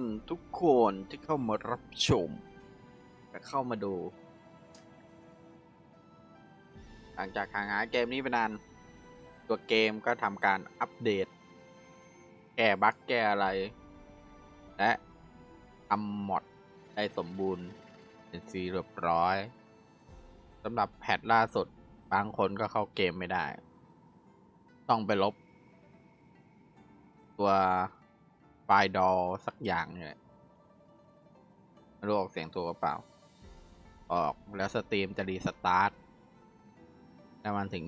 านทุกคนที่เข้ามารับชม และเข้ามาดู หลังจากห่างหายเกมนี้ไปนาน ตัวเกมก็ทำการอัปเดต แก้บั๊กแก้อะไร และทำมอดได้สมบูรณ์ เป็นสีเรียบร้อยสำหรับแพทล่าสุด บางคนก็เข้าเกมไม่ได้ ต้องไปลบ ตัว ไฟดอสักอย่างเนี่ยไม่รู้ออกเสียงตัวเปล่า ออกแล้วสตรีมจะรีสตาร์ทแล้วมันถึง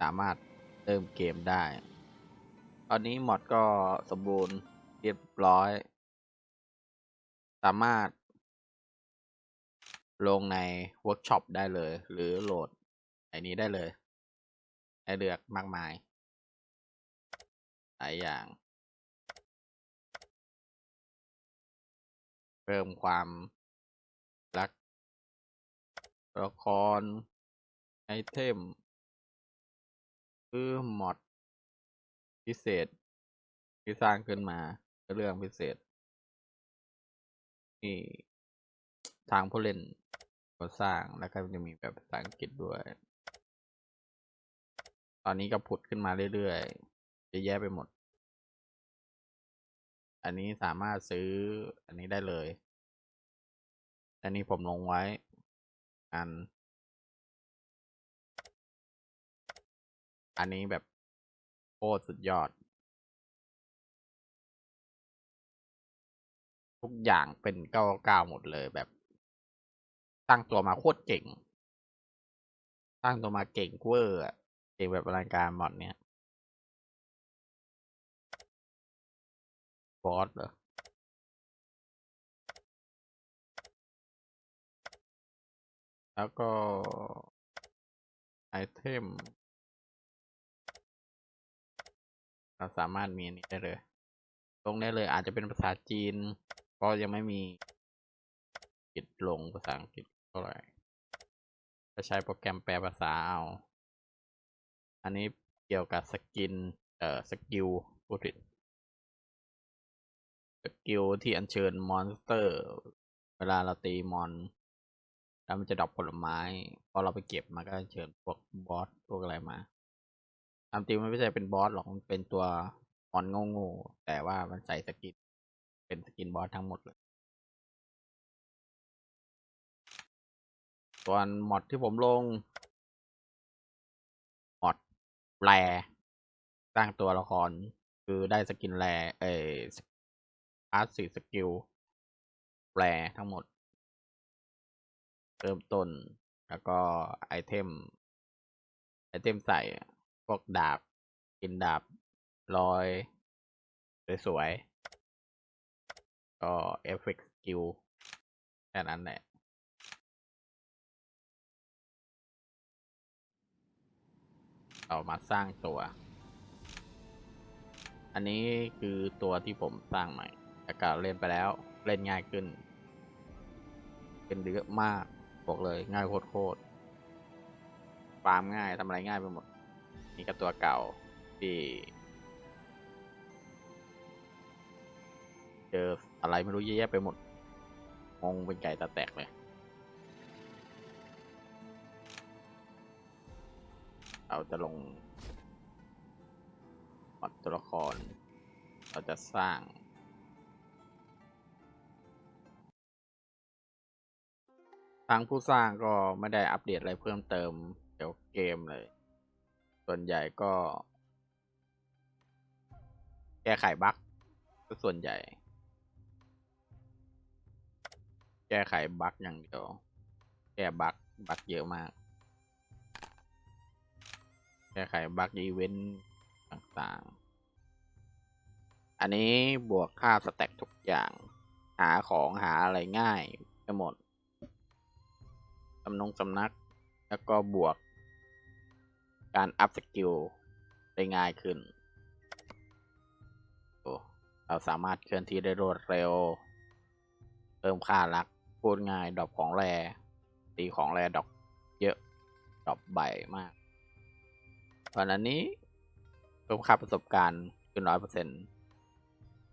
สามารถเริ่มเกมได้ ตอนนี้มอดก็สมบูรณ์เรียบร้อย สามารถ ลงในเวิร์กช็อปได้เลย หรือโหลดไอ้นี้ได้เลย ให้เลือกมากมาย หลายอย่าง เพิ่มความรักละครไอเทม คือมอดพิเศษ ที่สร้างขึ้นมาเรื่องพิเศษนี่ทางผู้เล่นก็สร้างแล้วก็จะมีแบบภาษาอังกฤษด้วย ตอนนี้ก็ผุดขึ้นมาเรื่อยๆเยอะแยะไปหมด อันนี้สามารถซื้ออันนี้ได้เลย อันนี้ผมลงไว้ อัน อันนี้แบบโคตรสุดยอด ทุกอย่างเป็นเก้าเก้าหมดเลยแบบ ตั้งตัวมาโคตรเก่ง ตั้งตัวมาเก่งเวอร์เก่งแบบอลังการหมดเนี่ย บอสเหรอแล้วก็ไอเทม เราสามารถมีอันนี้ได้เลย ลงได้เลยอาจจะเป็นภาษาจีน เพราะยังไม่มีกิดลงภาษาอังกฤษเท่าไหร่จะใช้โปรแกรมแปลภาษาเอา อันนี้เกี่ยวกับสกิน เอ่อ สกิลพูดผิด กิลที่อัญเชิญมอนสเตอร์ เวลาเราตีมอน แล้วมันจะดรอปผลไม้ พอเราไปเก็บมันก็เชิญพวกบอสพวกอะไรมาตามจริงมันไม่ใช่เป็นบอสหรอกมันเป็นตัวมอนโง่ๆแต่ว่ามันใส่สกิน เป็นสกินบอสทั้งหมดเลยส่วนมอดที่ผมลงมอดแรสร้างตัวละคร คือได้สกินแรเออาร์ตสี่สกิลแรทั้งหมด เริ่มต้นแล้วก็ไอเทม ไอเทมใส่พวกดาบ กินดาบลอย สวยๆ ก็เอฟเฟกต์สกิลแค่นั้นแหละเอามาสร้างตัว อันนี้คือตัวที่ผมสร้างใหม่ แต่ก็เล่นไปแล้ว เล่นง่ายขึ้น เป็นเยอะมากบอกเลยง่ายโคตรๆฟาร์มง่ายทำอะไรง่ายไปหมด นี่ก็ตัวเก่าที่เจออะไรไม่รู้เยอะแยะไปหมดงงเป็นไก่ตาแตกเลยเราจะลงมอดตัวละคร เราจะสร้าง ทางผู้สร้างก็ไม่ได้อัปเดตอะไรเพิ่มเติมเกี่ยวกับเกมเลย ส่วนใหญ่ก็ แก้ไขบั๊กส่วนใหญ่ แก้ไขบั๊กอย่างเดียว แก้บั๊กบั๊กเยอะมาก แก้ไขบั๊กอีเวนต์ต่างๆ อันนี้บวกค่าสแต็กทุกอย่าง หาของหาอะไรง่ายไปหมด สำนงสำนัก แล้วก็บวก การอัพสกิลได้ง่ายขึ้นโอ้เราสามารถเคลื่อนที่ได้รวดเร็ว เพิ่มค่ารัก พูดง่าย ดอปของแรตีของแรดอปเยอะดอปใบมาก ตอนอันนี้เพิ่มค่าประสบการณ์ขึ้นร้อยเปอร์เซ็นต์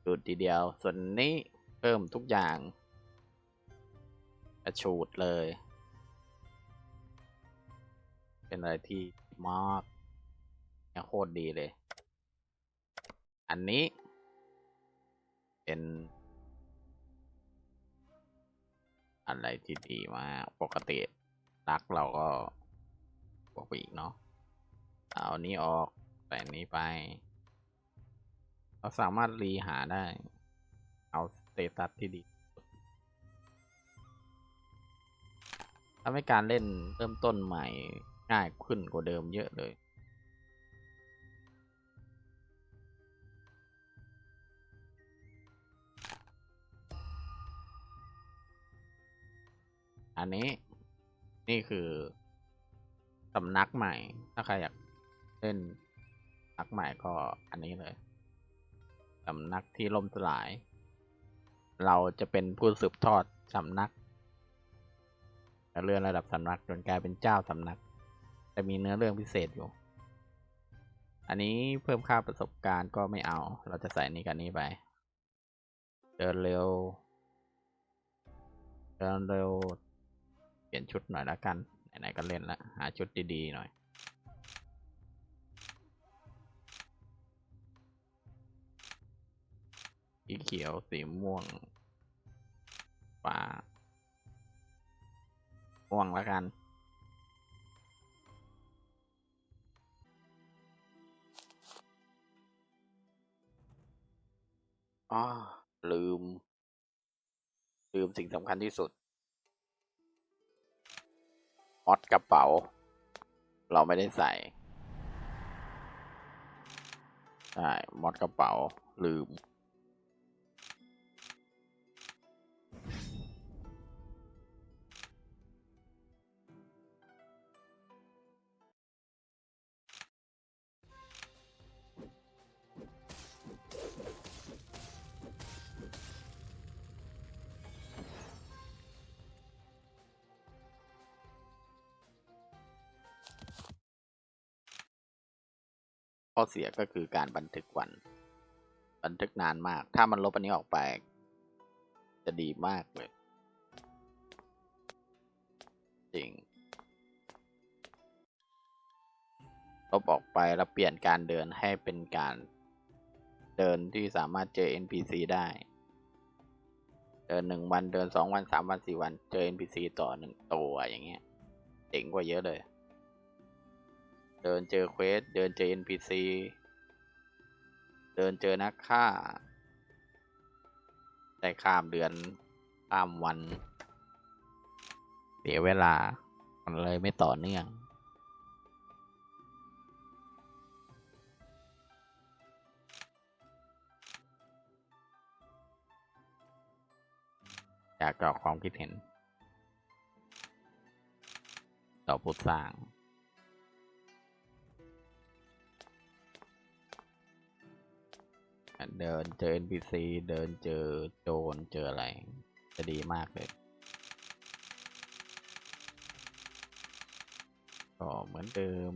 จุดทีเดียว ส่วนนี้เพิ่มทุกอย่างกระชูดเลย เป็นอะไรที่มากโคตรดีเลย อันนี้เป็น อะไรที่ดีมากปกติรักเราก็บวกไปอีกเนาะเอานี้ออกใส่นนี้ไป เราสามารถรีหาได้ เอาสเตตัสที่ดีทำให้การเล่นเริ่มต้นใหม่ ง่ายขึ้นกว่าเดิมเยอะเลย อันนี้นี่คือสำนักใหม่ ถ้าใครอยากเล่นสำนักใหม่ก็อันนี้เลยสำนักที่ล่มสลาย เราจะเป็นผู้สืบทอดสำนักจะเลื่อนระดับสำนักจนกลายเป็นเจ้าสำนัก จะมีเนื้อเรื่องพิเศษอยู่ อันนี้เพิ่มค่าประสบการณ์ก็ไม่เอา เราจะใส่นี่กันนี้ไป เดินเร็ว เดินเร็ว เปลี่ยนชุดหน่อยละกัน ไหนๆก็เล่นละ หาชุดดีๆหน่อยสีเขียว สีม่วง ฟ้า ม่วงล้วกัน อ๋อลืม ลืมสิ่งสำคัญที่สุดมอดกระเป๋า เราไม่ได้ใส่ใช่มอดกระเป๋า ลืม อเสียก็คือการบันทึกวัน บันทึกนานมาก ถ้ามันลบอันนี้ออกไป จะดีมากเลย จริง ลบออกไปแล้วเปลี่ยนการเดินให้เป็นการเดินที่สามารถเจอ NPC ได้ เดินหนึ่งวันเดินสองวันสามวันสี่วันเจอ NPC ต่อหนึ่งตัวอย่างเงี้ยเจ๋งกว่าเยอะเลย เดินเจอเควส เดินเจอ NPC เดินเจอนักฆ่า ได้ข้ามเดือนข้ามวัน เสียเวลา มันเลยไม่ต่อเนื่องอยากกรอกความคิดเห็น ต่อผู้สร้าง เดินเจอ NPC เดินเจอโจรเจออะไร จะดีมากเลย ก็เหมือนเดิม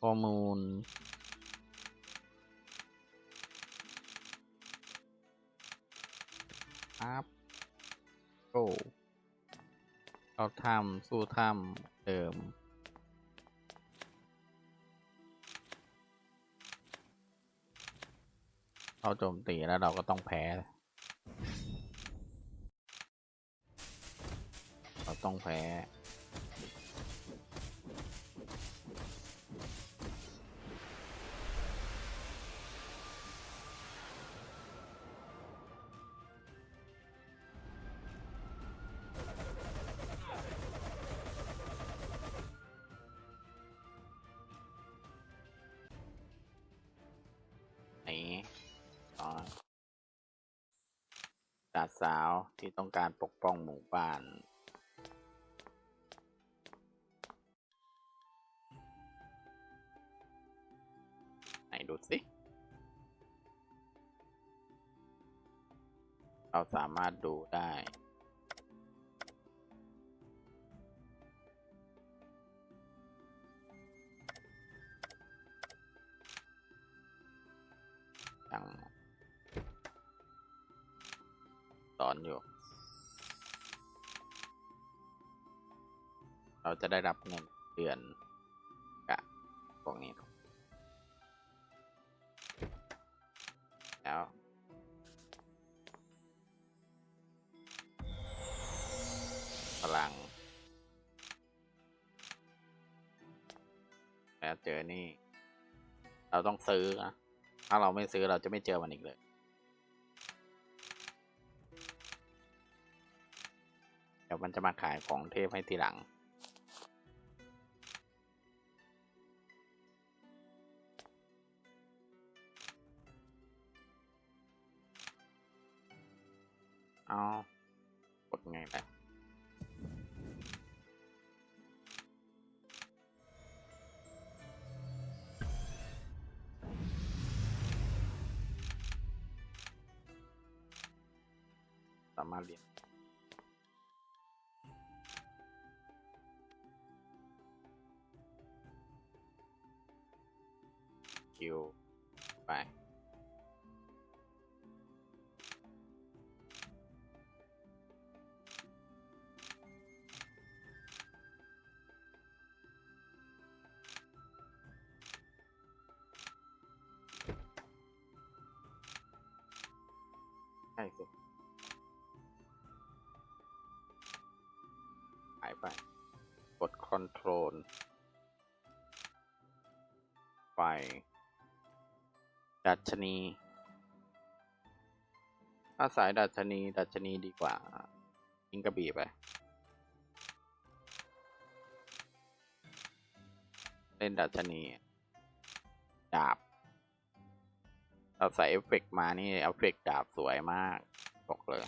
ข้อมูลครับโอ้เราทำสู้ทำเดิม เราโจมตีแล้วเราก็ต้องแพ้ เราต้องแพ้าสาวที่ต้องการปกป้องหมู่บ้าน ไหนดูสิ เราสามารถดูได้ จะได้รับเงินเดือนกะพวกนี้แล้วพลัง แล้วเจอนี่ เราต้องซื้อนะถ้าเราไม่ซื้อเราจะไม่เจอมันอีกเลยเดี๋ยวมันจะมาขายของเทพให้ทีหลัง สามารถเกด Control ไฟดัชนี ถ้าสายดัชนี ดัชนีดีกว่ายิงกระบี่ไปเล่นดัชนี ดาบเราใส่เอฟเฟกต์มานี่เอฟเฟกต์ดาบสวยมากบอกเลย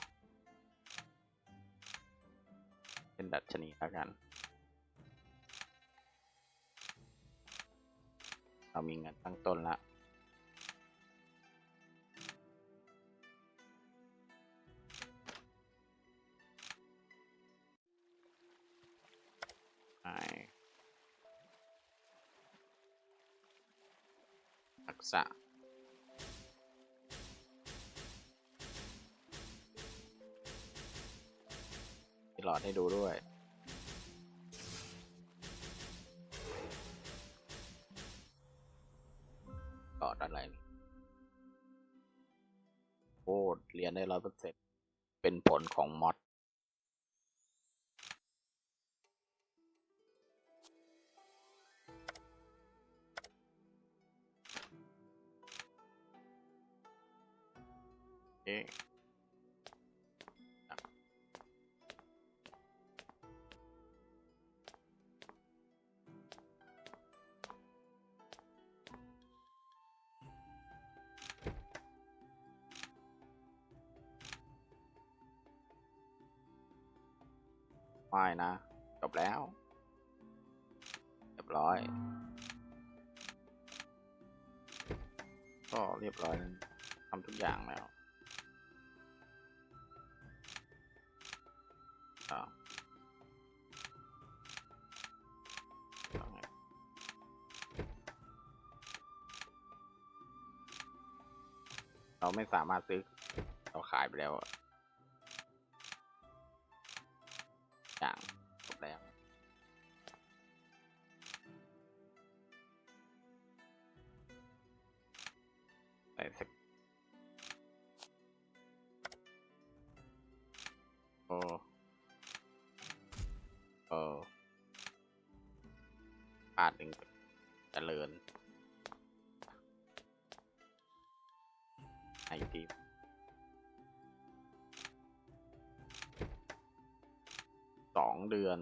เป็นดัชนีแล้วกัน เรามีเงินตั้งต้นละไปทักษะหลอดให้ดูด้วย อะไรโอ้เรียนได้ร้อยเปอร์เซ็นต์เป็นผลของมอด ไม่นะจบแล้วเรียบร้อย ก็เรียบร้อยทำทุกอย่างแล้วอ้าวเราไม่สามารถซื้อ เราขายไปแล้ว อ องเดือน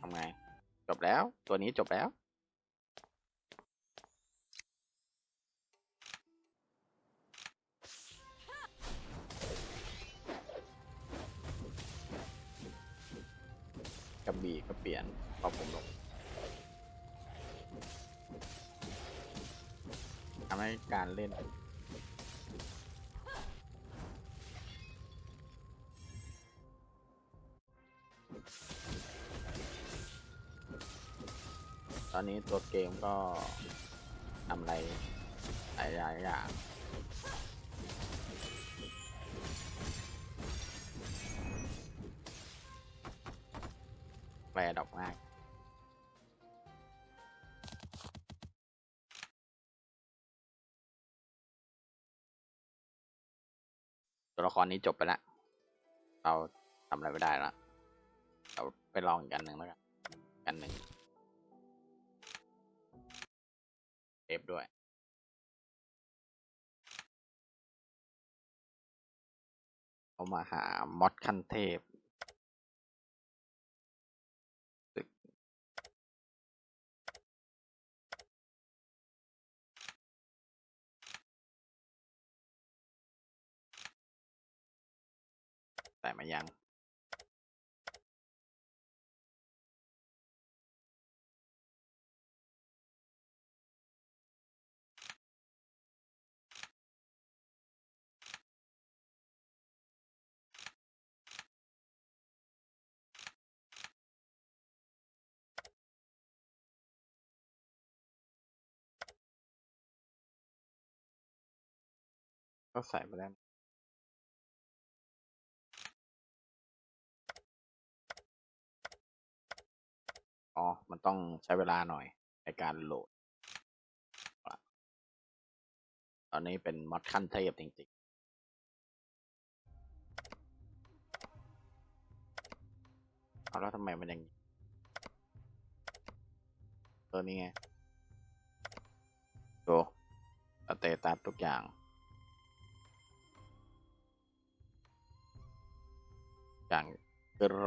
ทำไง จบแล้ว ตัวนี้จบแล้ว ตอนนี้ตัวเกมก็ทำอะไรหลายๆอย่างแปลดอกง่ายตัวละครนี้จบไปแล้ว เราทำอะไรไม่ได้แล้วเราไปลองอีกอันหนึ่งแล้วกัน กันหนึ่ง เทปด้วยเอามาหามอดขั้นเทพแต่มายัง ก็ใส่ไปแล้วอ๋อ มันต้องใช้เวลาหน่อยในการโหลด ตอนนี้เป็นมอดขั้นเทพจริงๆ เอาแล้วทำไมมันยังตัวนี้ไงดูสเตตัสทุกอย่าง อย่าง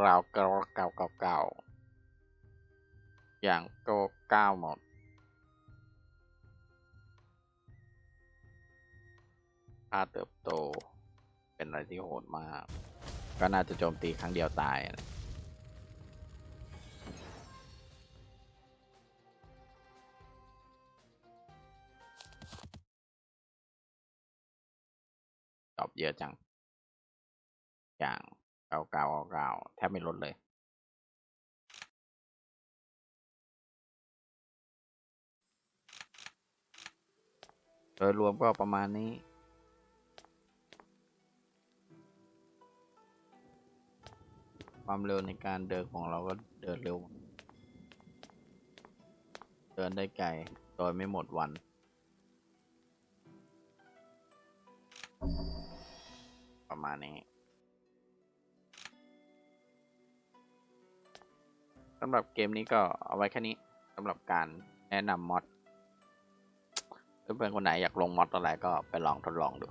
ราวเก่าเก่าเก่าเก่าอย่างโกเก้าหมดค่าเติบโต เป็นอะไรที่โหดมาก ก็น่าจะโจมตีครั้งเดียวตายนะตอบเยอะจัง อย่างาเก่าเก่าแทบไม่ลดเลยโดยรวมก็ประมาณนี้ ความเร็วในการเดินของเราก็เดินเร็ว เดินได้ไกลโดยไม่หมดวัน ประมาณนี้ำหรับเกมนี้ก็เอาไว้แค่นี้สำหรับการแนะนำมอดถ้าเพื่อนคนไหนอยากลงมอดอะไรก็ไปลองทดลองดู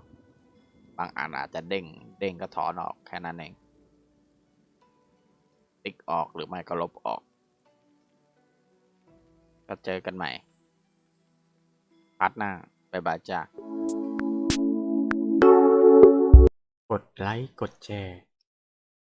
บางอันอาจจะเด้ง เด้งก็ถอนออกแค่นั้นเอง ติ๊กออกหรือไม่ก็ลบออก ก็เจอกันใหม่พาร์ทหน้าบายบายจ้ากดไลค์ กดแชร์